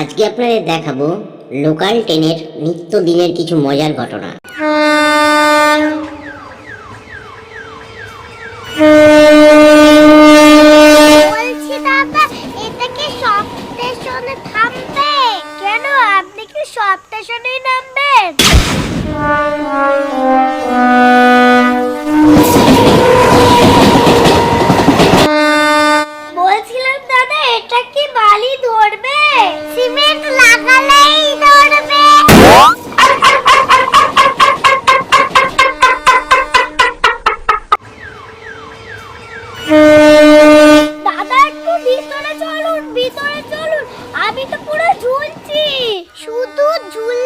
আজকে আপনাদের দেখাবো লোকাল ট্রেনের নিত্যদিনের কিছু মজার ঘটনা। বলছিলাম দাদা, এটা কি বালি ধরবে? সিমেন্ট লাগালেই ধরবে। ভিতরে চলুন আমি তো পুরো ঝুলছি। শুধু ঝুললে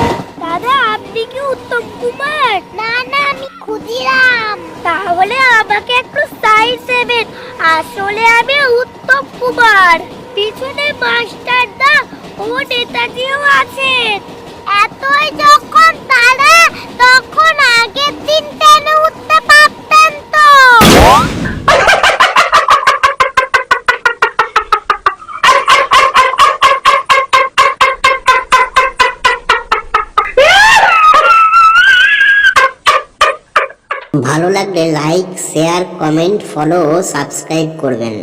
কুমার। না না আমি ক্ষুদিরাম। তাহলে আমাকে একটু সাইড দেবেন। আসলে আমি উত্তম কুমার। পিছনে মাস্টার দা ও নেতাজিও আছেন। এতই যখন তারা তখন আগের ভালো লাগলে লাইক শেয়ার কমেন্ট ফলো ও সাবস্ক্রাইব করবেন।